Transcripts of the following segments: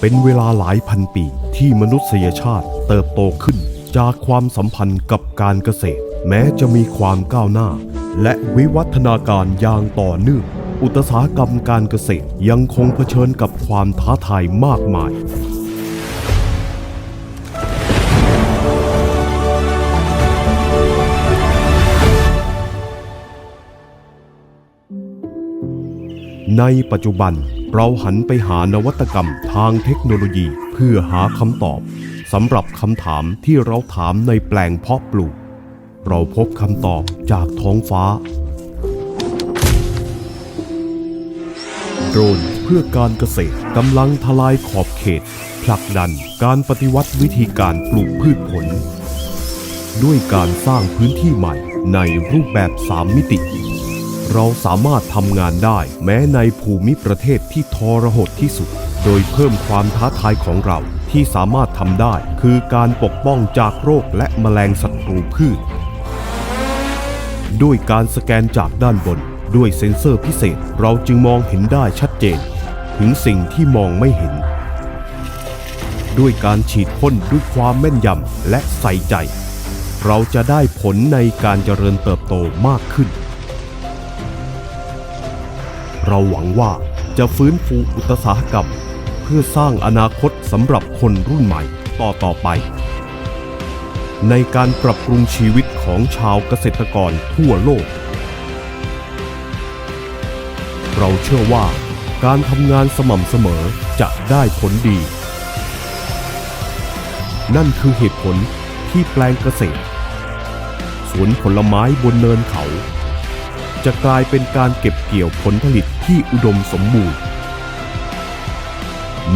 เป็นเวลาหลายพันปีที่มนุษยชาติเติบโตขึ้น จากความสัมพันธ์กับการเกษตร แม้จะมีความก้าวหน้า และวิวัฒนาการอย่างต่อเนื่องอุตสาหกรรมการเกษตรยังคงเผชิญกับความท้าทายมากมาย ในปัจจุบัน เราหันไปหานวัตกรรมทางเทคโนโลยีเพื่อหาคำตอบสำหรับคำถามที่เราถามในแปลงเพาะปลูก เราพบคำตอบจากท้องฟ้า โดรนเพื่อการเกษตรกำลังทลายขอบเขต ผลักดันการปฏิวัติวิธีการปลูกพืชผล ด้วยการสร้างพื้นที่ใหม่ในรูปแบบ 3 มิติ เราสามารถทำงานได้ แม้ในภูมิประเทศที่ทรหดที่สุด โดยเพิ่มความท้าทายของเราที่สามารถทำได้ คือการปกป้องจากโรคและแมลงศัตรูพืช ด้วยการสแกนจากด้านบน ด้วยเซ็นเซอร์พิเศษเราจึงมองเห็นได้ชัดเจน ถึงสิ่งที่มองไม่เห็น ด้วยการฉีดพ่นด้วยความแม่นยำและใส่ใจ เราจะได้ผลในการเจริญเติบโตมากขึ้น เราหวังว่าจะฟื้นฟูอุตสาหกรรม เพื่อสร้างอนาคตสำหรับคนรุ่นใหม่ต่อต่อไป ในการปรับปรุงชีวิตของชาวเกษตรกรทั่วโลก เราเชื่อว่าการทำงานสม่ำเสมอจะได้ผลดี นั่นคือเหตุผลที่แปลงเกษตร สวนผลไม้บนเนินเขา จะกลายเป็นการเก็บเกี่ยวผลผลิตที่อุดมสมบูรณ์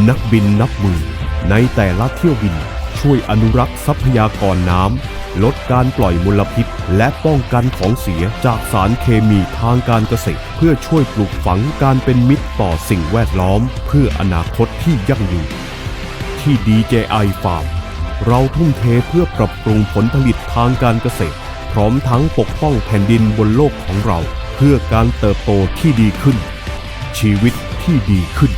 นักบินนับหมื่นในแต่ละเที่ยวบินช่วยอนุรักษ์ทรัพยากรน้ำ ลดการปล่อยมลพิษ และป้องกันของเสียจากสารเคมีทางการเกษตร เพื่อช่วยปลูกฝังการเป็นมิตรต่อสิ่งแวดล้อม เพื่ออนาคตที่ยั่งยืนที่ DJI Farm เราทุ่มเทเพื่อปรับปรุงผลผลิตทางการเกษตร พร้อมทั้งปกป้องแผ่นดินบนโลกของเรา เพื่อการเติบโตที่ดีขึ้น ชีวิตที่ดีขึ้น